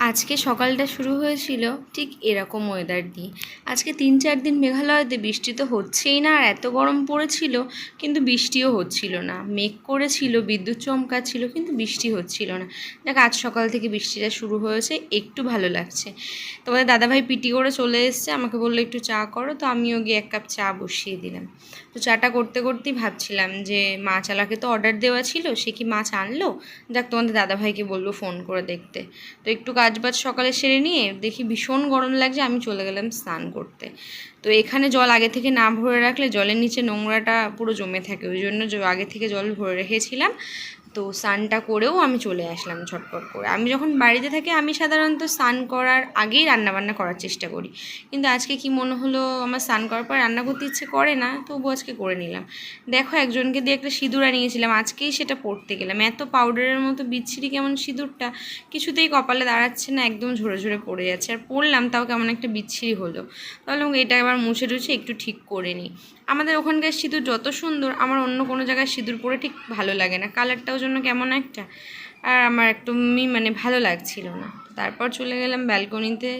আজকে সকালটা শুরু হয়েছিল ঠিক এরকম ওয়েদার দিয়ে। আজকে তিন চার দিন মেঘালয়তে বৃষ্টি তো হচ্ছেই না, আর এত গরম পড়েছিল, কিন্তু বৃষ্টিও হচ্ছিল না। মেঘ করেছিল, বিদ্যুৎ চমকাচ্ছিল, কিন্তু বৃষ্টি হচ্ছিল না। দেখ, আজ সকাল থেকে বৃষ্টিটা শুরু হয়েছে, একটু ভালো লাগছে। তোমাদের দাদাভাই পিটি করে চলে এসছে, আমাকে বলল, একটু চা করো। তো আমিও গিয়ে এক কাপ চা বসিয়ে দিলাম। তো চাটা করতে করতেই ভাবছিলাম যে মাছ আলাকে তো অর্ডার দেওয়া ছিল, সে কি মাছ আনলো? দেখ, তোমাদের দাদাভাইকে বলব ফোন করে দেখতে। তো একটু কাজ বাজ সকালে সেরে নিয়ে দেখি ভীষণ গরম লাগছে, আমি চলে গেলাম স্নান করতে। তো এখানে জল আগে থেকে না ভরে রাখলে জলের নিচে নোংরাটা পুরো জমে থাকে, ওই জন্য আগে থেকে জল ভরে রেখেছিলাম। তো স্নানটা করেও আমি চলে আসলাম ঝটপট করে। আমি যখন বাড়িতে থাকি, আমি সাধারণত স্নান করার আগেই রান্নাবান্না করার চেষ্টা করি। কিন্তু আজকে কি মনে হলো, আমার স্নান করার পর রান্না করতে ইচ্ছে করে না? তবু আজকে করে নিলাম। দেখো, একজনকে দিয়ে একটা সিঁদুর আনিয়েছিলাম। আজকেই সেটা পড়তে গেলাম। এত পাউডারের মতো বিচ্ছিরি কেমন সিঁদুরটা? কিছুতেই কপালে দাঁড়াচ্ছে না, একদম ঝরে ঝরে পড়ে যাচ্ছে। আর পড়লাম তাও কেমন একটা বিচ্ছিরি হলো। তাহলে এটা এবার মুছে টুছে একটু ঠিক করে নিই। আমাদের ওখানকার সিঁদুর যত সুন্দর, আমার অন্য কোনো জায়গায় সিঁদুর পরে ঠিক ভালো লাগে না। কালারটাও জন্য কেমন একটা? আর আমার একদমই মানে ভালো লাগছিল না। তারপর চলে গেলাম ব্যালকনিতে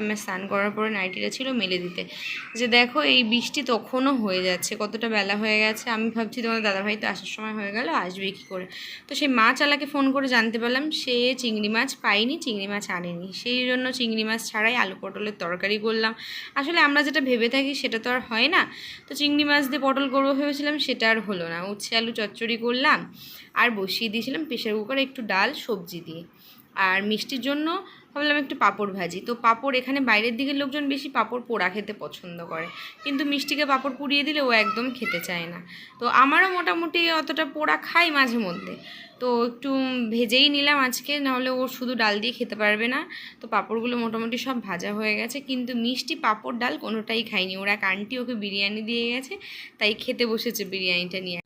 আমার স্নান করার পরে নাইটিটা ছিল মেলে দিতে। যে দেখো এই বৃষ্টি তখনও হয়ে যাচ্ছে, কতটা বেলা হয়ে গেছে। আমি ভাবছি তোমার দাদাভাই তো আসার সময় হয়ে গেল, আসবে কী করে? তো সেই মাছ আলাকে ফোন করে জানতে পারলাম, সে চিংড়ি মাছ পাইনি চিংড়ি মাছ আনেনি। সেই জন্য চিংড়ি মাছ ছাড়াই আলু পটলের তরকারি করলাম। আসলে আমরা যেটা ভেবে থাকি সেটা তো আর হয় না। তো চিংড়ি মাছ দিয়ে পটল করব ভেবেছিলাম, সেটা আর হলো না। উচ্ছে আলু চচ্চড়ি করলাম, আর বসিয়ে দিয়েছিলাম প্রেশার কুকারে একটু ডাল, সবজি দিয়ে। আর মিষ্টির জন্য ভাবলাম একটু পাঁপড় ভাজি। তো পাঁপড় এখানে বাইরের দিকের লোকজন বেশি পাঁপড় পোড়া খেতে পছন্দ করে। কিন্তু মিষ্টিকে পাঁপড় পুড়িয়ে দিলে ও একদম খেতে চায় না। তো আমারও মোটামুটি অতটা পোড়া খাই মাঝে মধ্যে। তো একটু ভেজেই নিলাম আজকে, নাহলে ও শুধু ডাল দিয়ে খেতে পারবে না। তো পাঁপড়গুলো মোটামুটি সব ভাজা হয়ে গেছে। কিন্তু মিষ্টি পাঁপড় ডাল কোনোটাই খায়নি ওরা এক আন্টি ওকে বিরিয়ানি দিয়ে গেছে, তাই খেতে বসেছে বিরিয়ানিটা নিয়ে।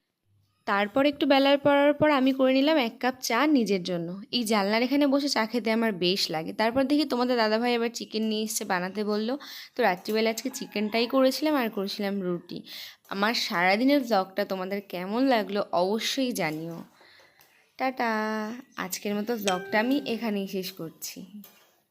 তারপর একটু বেলার পড়ার পর আমি করে নিলাম এক কাপ চা নিজের জন্য। এই জানলার এখানে বসে চা খেতে আমার বেশ লাগে। তারপর দেখি তোমাদের দাদাভাই আবার চিকেন নিয়ে এসছে বানাতে বলল। তো রাত্রিবেলা আজকে চিকেনটাই করেছিলাম আর করেছিলাম রুটি। আমার সারাদিনের ব্লগটা তোমাদের কেমন লাগল অবশ্যই জানিও। টাটা! আজকের মতো ব্লগটা আমি এখানেই শেষ করছি।